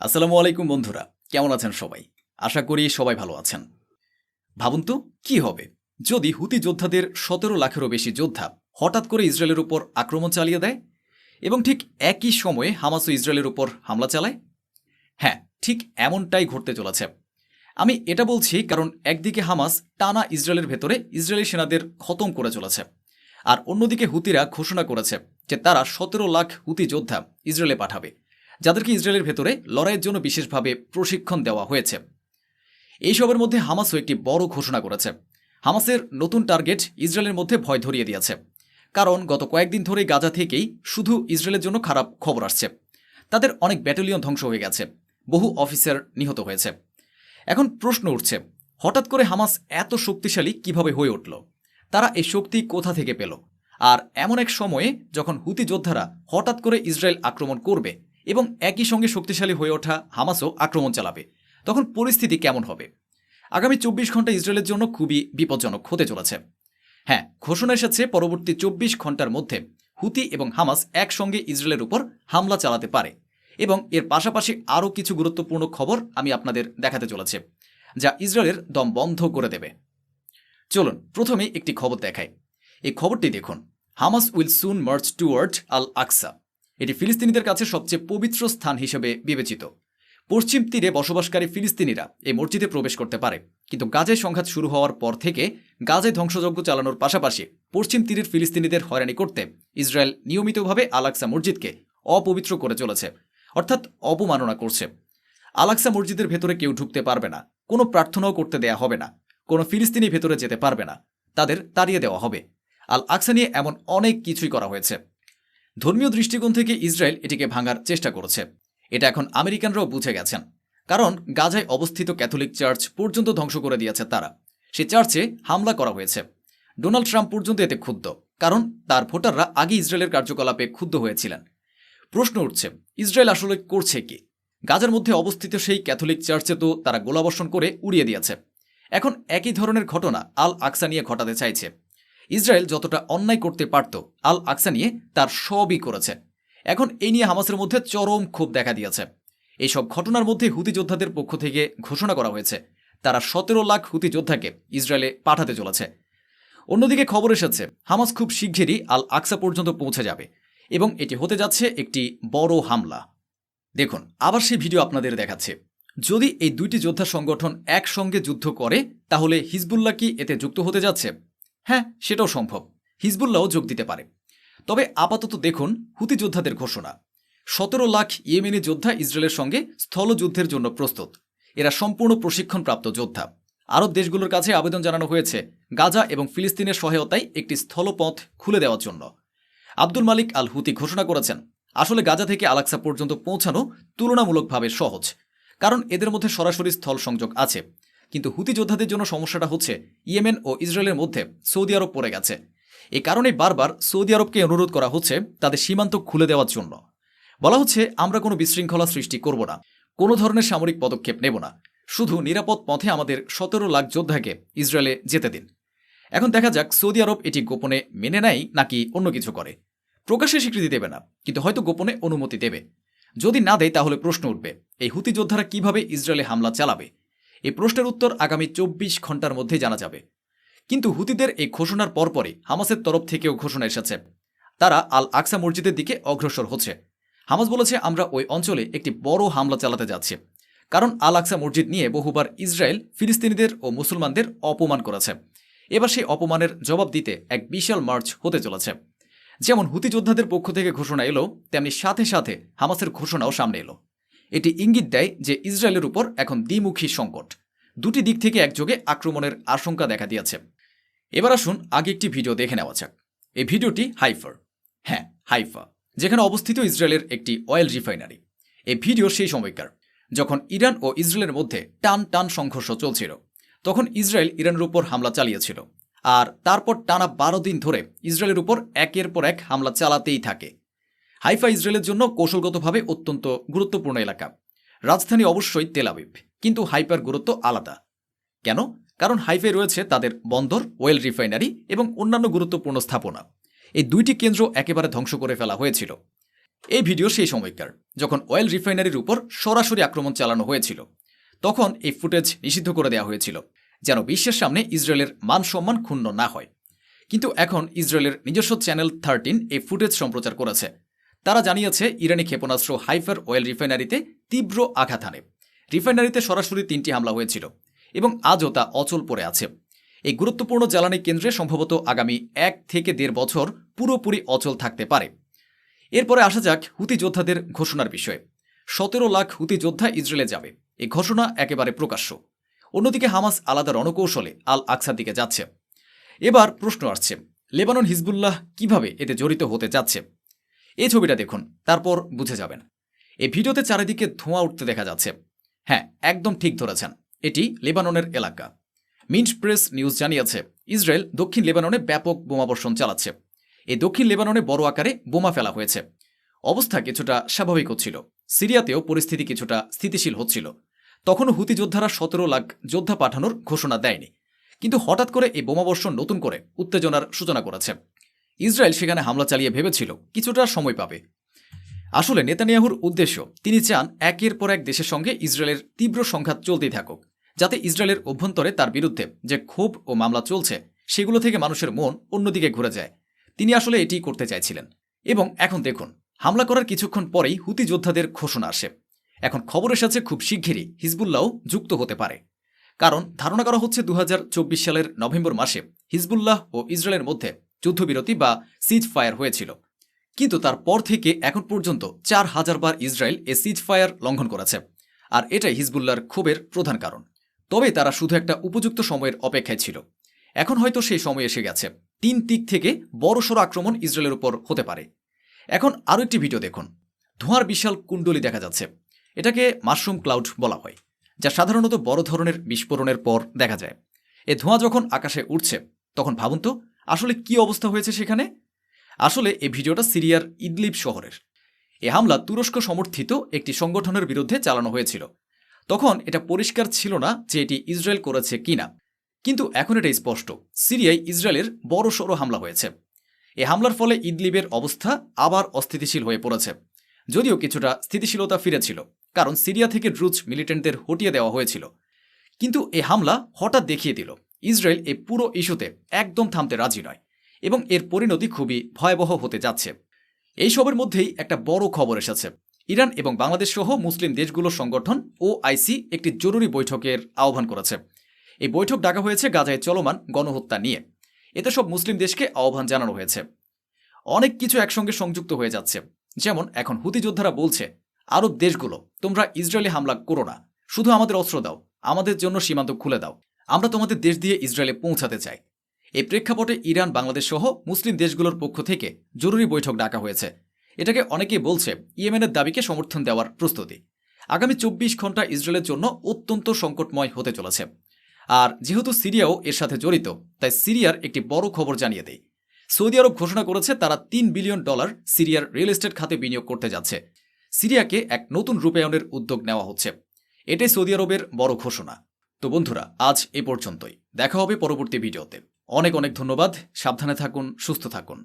আসসালামু আলাইকুম বন্ধুরা, কেমন আছেন সবাই? আশা করি সবাই ভালো আছেন। ভাবুন তো, কি হবে? যদি হুতি যোদ্ধাদের সতেরো লাখেরও বেশি যোদ্ধা হঠাৎ করে ইসরায়েলের উপর আক্রমণ চালিয়ে দেয়, এবং ঠিক একই সময়ে হামাসও ইসরায়েলের উপর হামলা চালায়? হ্যাঁ ঠিক এমনটাই ঘটতে চলেছে। আমি এটা বলছি কারণ একদিকে হামাস টানা ইসরায়েলের ভেতরে ইসরায়েলি সেনাদের খতম করে চলেছে, আর অন্যদিকে হুতিরা ঘোষণা করেছে যে তারা সতেরো লাখ হুতি যোদ্ধা ইসরায়েলে পাঠাবে। যাদেরকে ইসরায়েলের ভেতরে লড়াইয়ের জন্য বিশেষভাবে প্রশিক্ষণ দেওয়া হয়েছে। এইসবের মধ্যে হামাসও একটি বড় ঘোষণা করেছে। হামাসের নতুন টার্গেট ইসরায়েলের মধ্যে ভয় ধরিয়ে দিয়েছে। কারণ গত কয়েকদিন ধরে গাজা থেকেই শুধু ইসরায়েলের জন্য খারাপ খবর আসছে। তাদের অনেক ব্যাটালিয়ন ধ্বংস হয়ে গেছে। বহু অফিসার নিহত হয়েছে। এখন প্রশ্ন উঠছে, হঠাৎ করে হামাস এত শক্তিশালী কীভাবে হয়ে উঠল? তারা এই শক্তি কোথা থেকে পেল? আর এমন এক সময়ে যখন হুতি যোদ্ধারা হঠাৎ করে ইসরায়েল আক্রমণ করবে এবং একই সঙ্গে শক্তিশালী হয়ে ওঠা হামাসও আক্রমণ চালাবে। তখন পরিস্থিতি কেমন হবে? আগামী চব্বিশ ঘণ্টা ইসরায়েলের জন্য খুবই বিপজ্জনক হতে চলেছে। হ্যাঁ ঘোষণা এসেছে পরবর্তী চব্বিশ ঘণ্টার মধ্যে হুতি এবং হামাস একসঙ্গে ইসরায়েলের উপর হামলা চালাতে পারে এবং এর পাশাপাশি আরও কিছু গুরুত্বপূর্ণ খবর আমি আপনাদের দেখাতে চলেছে, যা ইসরায়েলের দম বন্ধ করে দেবে। চলুন, প্রথমে একটি খবর দেখাই। এই খবরটি দেখুন। Hamas will soon march toward Al Aqsa. এটি ফিলিস্তিনিদের কাছে সবচেয়ে পবিত্র স্থান হিসেবে বিবেচিত। পশ্চিম তীরে বসবাসকারী ফিলিস্তিনিরা এই মসজিদে প্রবেশ করতে পারে। কিন্তু গাজায় সংঘাত শুরু হওয়ার পর থেকে গাজায় ধ্বংসযজ্ঞ চালানোর পাশাপাশি পশ্চিম তীরের ফিলিস্তিনিদের হয়রানি করতে ইসরায়েল নিয়মিতভাবে আলাক্সা মসজিদকে অপবিত্র করে চলেছে, অর্থাৎ অপমাননা করছে। আলাক্সা মসজিদের ভেতরে কেউ ঢুকতে পারবে না, কোনো প্রার্থনাও করতে দেয়া হবে না, কোনো ফিলিস্তিনি ভেতরে যেতে পারবে না, তাদের তাড়িয়ে দেওয়া হবে। আল আকসা নিয়ে এমন অনেক কিছুই করা হয়েছে। ধর্মীয় দৃষ্টিকোণ থেকে ইসরায়েল এটিকে ভাঙার চেষ্টা করেছে। এটা এখন আমেরিকানরাও বুঝে গেছেন। কারণ গাজায় অবস্থিত ক্যাথলিক চার্চ পর্যন্ত ধ্বংস করে দিয়েছে তারা। সে চার্চে হামলা করা হয়েছে। ডোনাল্ড ট্রাম্প পর্যন্ত এতে ক্ষুব্ধ। কারণ তার ভোটাররা আগে ইসরায়েলের কার্যকলাপে ক্ষুব্ধ হয়েছিলেন। প্রশ্ন উঠছে, ইসরায়েল আসলে করছে কি? গাজার মধ্যে অবস্থিত সেই ক্যাথলিক চার্চে তো তারা গোলাবর্ষণ করে উড়িয়ে দিয়েছে। এখন একই ধরনের ঘটনা আল আকসা নিয়ে ঘটাতে চাইছে। ইসরায়েল যতটা অন্যায় করতে পারত আল আকসা নিয়ে তার সবই করেছে। এখন এই নিয়ে হামাসের মধ্যে চরম ক্ষোভ দেখা দিয়েছে। এইসব ঘটনার মধ্যে হুতি যোদ্ধাদের পক্ষ থেকে ঘোষণা করা হয়েছে। তারা সতেরো লাখ হুতি যোদ্ধাকে ইসরায়েলে পাঠাতে চলেছে। অন্যদিকে খবর এসেছে, হামাস খুব শীঘ্রই আল আকসা পর্যন্ত পৌঁছে যাবে এবং এটি হতে যাচ্ছে একটি বড় হামলা। দেখুন, আবার সেই ভিডিও আপনাদের দেখাচ্ছে। যদি এই দুইটি যোদ্ধা সংগঠন একসঙ্গে যুদ্ধ করে, তাহলে হিজবুল্লাহ কি এতে যুক্ত হতে যাচ্ছে? হ্যাঁ সেটাও সম্ভব। হিজবুল্লাহও যোগ দিতে পারে। তবে আপাতত দেখুন হুতি যোদ্ধাদের ঘোষণা। সতেরো লাখ ইয়েমেনি যোদ্ধা ইসরায়েলের সঙ্গে স্থলযুদ্ধের জন্য প্রস্তুত। এরা সম্পূর্ণ প্রশিক্ষণপ্রাপ্ত যোদ্ধা। আরব দেশগুলোর কাছে আবেদন জানানো হয়েছে গাজা এবং ফিলিস্তিনের সহায়তায় একটি স্থলপথ খুলে দেওয়ার জন্য। আব্দুল মালিক আল হুতি ঘোষণা করেছেন, আসলে গাজা থেকে আলাক্সা পর্যন্ত পৌঁছানো তুলনামূলকভাবে সহজ, কারণ এদের মধ্যে সরাসরি স্থল সংযোগ আছে। কিন্তু হুতি যোদ্ধাদের জন্য সমস্যাটা হচ্ছে ইয়েমেন ও ইসরায়েলের মধ্যে সৌদি আরব পড়ে গেছে। এ কারণে বারবার সৌদি আরবকে অনুরোধ করা হচ্ছে তাদের সীমান্ত খুলে দেওয়ার জন্য। বলা হচ্ছে, আমরা কোনো বিশৃঙ্খলা সৃষ্টি করব না। কোনো ধরনের সামরিক পদক্ষেপ নেব না। শুধু নিরাপদ পথে আমাদের সতেরো লাখ যোদ্ধাকে ইসরায়েলে যেতে দিন। এখন দেখা যাক, সৌদি আরব এটি গোপনে মেনে নেয় নাকি অন্য কিছু করে। প্রকাশ্যে স্বীকৃতি দেবে না, কিন্তু হয়তো গোপনে অনুমতি দেবে। যদি না দেয়, তাহলে প্রশ্ন উঠবে, এই হুতি যোদ্ধারা কীভাবে ইসরায়েলে হামলা চালাবে? এই প্রশ্নের উত্তর আগামী চব্বিশ ঘণ্টার মধ্যে জানা যাবে। কিন্তু হুতিদের এই ঘোষণার পরপরই হামাসের তরফ থেকেও ঘোষণা এসেছে। তারা আল আকসা মসজিদের দিকে অগ্রসর হচ্ছে। হামাস বলেছে, আমরা ওই অঞ্চলে একটি বড় হামলা চালাতে যাচ্ছি। কারণ আল আকসা মসজিদ নিয়ে বহুবার ইসরায়েল, ফিলিস্তিনিদের ও মুসলমানদের অপমান করেছে। এবার সেই অপমানের জবাব দিতে এক বিশাল মার্চ হতে চলেছে। যেমন হুতি যোদ্ধাদের পক্ষ থেকে ঘোষণা এলো, তেমনি সাথে সাথে হামাসের ঘোষণাও সামনে এলো। এটি ইঙ্গিত দেয় যে ইসরায়েলের উপর এখন দ্বিমুখী সংকট। দুটি দিক থেকে একযোগে আক্রমণের আশঙ্কা দেখা দিয়েছে। এবার আসুন আগে একটি ভিডিও দেখে নেওয়া যাক। এই ভিডিওটি হাইফার। হ্যাঁ হাইফা, যেখানে অবস্থিত ইসরায়েলের একটি অয়েল রিফাইনারি। এই ভিডিও সেই সময়কার, যখন ইরান ও ইসরায়েলের মধ্যে টান টান সংঘর্ষ চলছিল। তখন ইসরায়েল ইরানের উপর হামলা চালিয়েছিল। আর তারপর টানা বারো দিন ধরে ইসরায়েলের উপর একের পর এক হামলা চালাতেই থাকে। হাইফা ইসরায়েলের জন্য কৌশলগতভাবে অত্যন্ত গুরুত্বপূর্ণ এলাকা। রাজধানী অবশ্যই তেলাবিব কিন্তু হাইফার গুরুত্ব আলাদা। কেন? কারণ হাইফায় রয়েছে তাদের বন্দর, ওয়েল রিফাইনারি এবং অন্যান্য গুরুত্বপূর্ণ স্থাপনা। এই দুইটি কেন্দ্র একেবারে ধ্বংস করে ফেলা হয়েছিল। এই ভিডিও সেই সময়কার, যখন অয়েল রিফাইনারির উপর সরাসরি আক্রমণ চালানো হয়েছিল। তখন এই ফুটেজ নিষিদ্ধ করে দেওয়া হয়েছিল, যেন বিশ্বের সামনে ইসরায়েলের মান সম্মান ক্ষুণ্ণ না হয়। কিন্তু এখন ইসরায়েলের নিজস্ব চ্যানেল থার্টিন এই ফুটেজ সম্প্রচার করেছে। তারা জানিয়েছে, ইরানি ক্ষেপণাস্ত্র হাইফার অয়েল রিফাইনারিতে তীব্র আঘাত হানে। রিফাইনারিতে সরাসরি তিনটি হামলা হয়েছিল এবং আজও তা অচল পড়ে আছে। এই গুরুত্বপূর্ণ জ্বালানি কেন্দ্রে সম্ভবত আগামী এক থেকে দেড় বছর পুরোপুরি অচল থাকতে পারে। এরপরে আসা যাক হুতি যোদ্ধাদের ঘোষণার বিষয়ে। সতেরো লাখ হুতি যোদ্ধা ইসরায়েলে যাবে। এই ঘোষণা একেবারে প্রকাশ্য। অন্যদিকে হামাস আলাদা রণকৌশলে আল আকসার দিকে যাচ্ছে। এবার প্রশ্ন আসছে, লেবানন হিজবুল্লাহ কীভাবে এতে জড়িত হতে যাচ্ছে? এই ছবিটা দেখুন, তারপর বুঝে যাবেন। এই ভিডিওতে চারিদিকে ধোঁয়া উঠতে দেখা যাচ্ছে। হ্যাঁ একদম ঠিক ধরেছেন, এটি লেবাননের এলাকা। মিন্ট প্রেস নিউজ জানিয়েছে, ইসরায়েল দক্ষিণ লেবাননে ব্যাপক বোমাবর্ষণ চালাচ্ছে। এই দক্ষিণ লেবাননে বড় আকারে বোমা ফেলা হয়েছে। অবস্থা কিছুটা স্বাভাবিক হচ্ছিল। সিরিয়াতেও পরিস্থিতি কিছুটা স্থিতিশীল হচ্ছিল। তখনও হুতি যোদ্ধারা সতেরো লাখ যোদ্ধা পাঠানোর ঘোষণা দেয়নি। কিন্তু হঠাৎ করে এই বোমাবর্ষণ নতুন করে উত্তেজনার সূচনা করেছে। ইসরায়েল সেখানে হামলা চালিয়ে ভেবেছিল, কিছুটা সময় পাবে। আসলে নেতানিয়াহুর উদ্দেশ্য, তিনি চান একের পর এক দেশের সঙ্গে ইসরায়েলের তীব্র সংঘাত চলতেই থাকুক, যাতে ইসরায়েলের অভ্যন্তরে তার বিরুদ্ধে যে ক্ষোভ ও মামলা চলছে, সেগুলো থেকে মানুষের মন অন্যদিকে ঘুরে যায়। তিনি আসলে এটি করতে চাইছিলেন। এবং এখন দেখুন, হামলা করার কিছুক্ষণ পরেই হুতি যোদ্ধাদের ঘোষণা আসে। এখন খবর এসেছে খুব শিগগিরই হিজবুল্লাহও যুক্ত হতে পারে। কারণ ধারণা করা হচ্ছে দু হাজার চব্বিশ সালের নভেম্বর মাসে হিজবুল্লাহ ও ইসরায়েলের মধ্যে যুদ্ধবিরতি বা সিজ ফায়ার হয়েছিল। কিন্তু তারপর থেকে এখন পর্যন্ত চার হাজার বার ইসরায়েল এ সিজ ফায়ার লঙ্ঘন করেছে, আর এটাই হিজবুল্লাহর ক্ষোভের প্রধান কারণ। তবে তারা শুধু একটা উপযুক্ত সময়ের অপেক্ষায় ছিল। এখন হয়তো সেই সময় এসে গেছে। তিন দিক থেকে বড়সড় আক্রমণ ইসরায়েলের উপর হতে পারে। এখন আরও একটি ভিডিও দেখুন। ধোঁয়ার বিশাল কুণ্ডলি দেখা যাচ্ছে। এটাকে মাশরুম ক্লাউড বলা হয়, যা সাধারণত বড় ধরনের বিস্ফোরণের পর দেখা যায়। এ ধোঁয়া যখন আকাশে উঠছে তখন ভাবুন তো আসলে কি অবস্থা হয়েছে সেখানে? আসলে এই ভিডিওটা সিরিয়ার ইদলিব শহরের। এ হামলা তুরস্ক সমর্থিত একটি সংগঠনের বিরুদ্ধে চালানো হয়েছিল। তখন এটা পরিষ্কার ছিল না যে এটি ইসরায়েল করেছে কিনা। কিন্তু এখন এটা স্পষ্ট, সিরিয়ায় ইসরায়েলের বড় সড়ো হামলা হয়েছে। এ হামলার ফলে ইদলিবের অবস্থা আবার অস্থিতিশীল হয়ে পড়েছে, যদিও কিছুটা স্থিতিশীলতা ফিরেছিল, কারণ সিরিয়া থেকে ড্রুজ মিলিটেন্টদের হটিয়ে দেওয়া হয়েছিল। কিন্তু এ হামলা হঠাৎ দেখিয়ে দিল ইসরায়েল এই পুরো ইস্যুতে একদম থামতে রাজি নয় এবং এর পরিণতি খুবই ভয়াবহ হতে যাচ্ছে। এইসবের মধ্যেই একটা বড় খবর এসেছে। ইরান এবং বাংলাদেশ সহ মুসলিম দেশগুলোর সংগঠন ও আইসি একটি জরুরি বৈঠকের আহ্বান করেছে। এই বৈঠক ডাকা হয়েছে গাজায় চলমান গণহত্যা নিয়ে। এতে সব মুসলিম দেশকে আহ্বান জানানো হয়েছে। অনেক কিছু একসঙ্গে সংযুক্ত হয়ে যাচ্ছে। যেমন এখন হুতি যোদ্ধারা বলছে, আরব দেশগুলো, তোমরা ইসরায়েলে হামলা করো না। শুধু আমাদের অস্ত্র দাও। আমাদের জন্য সীমান্ত খুলে দাও। আমরা তোমাদের দেশ দিয়ে ইসরায়েলে পৌঁছাতে চাই। এই প্রেক্ষাপটে ইরান, বাংলাদেশ সহ মুসলিম দেশগুলোর পক্ষ থেকে জরুরি বৈঠক ডাকা হয়েছে। এটাকে অনেকেই বলছে ইয়েমেনের দাবিকে সমর্থন দেওয়ার প্রস্তুতি। আগামী চব্বিশ ঘণ্টা ইসরায়েলের জন্য অত্যন্ত সংকটময় হতে চলেছে। আর যেহেতু সিরিয়াও এর সাথে জড়িত, তাই সিরিয়ার একটি বড় খবর জানিয়ে দেয় সৌদি আরব ঘোষণা করেছে তারা তিন বিলিয়ন ডলার সিরিয়ার রিয়েল এস্টেট খাতে বিনিয়োগ করতে যাচ্ছে। সিরিয়াকে এক নতুন রূপায়ণের উদ্যোগ নেওয়া হচ্ছে। এটাই সৌদি আরবের বড় ঘোষণা। তো বন্ধুরা, আজ এ পর্যন্তই। দেখা হবে পরবর্তী ভিডিওতে। অনেক অনেক ধন্যবাদ। সাবধানে থাকুন, সুস্থ থাকুন।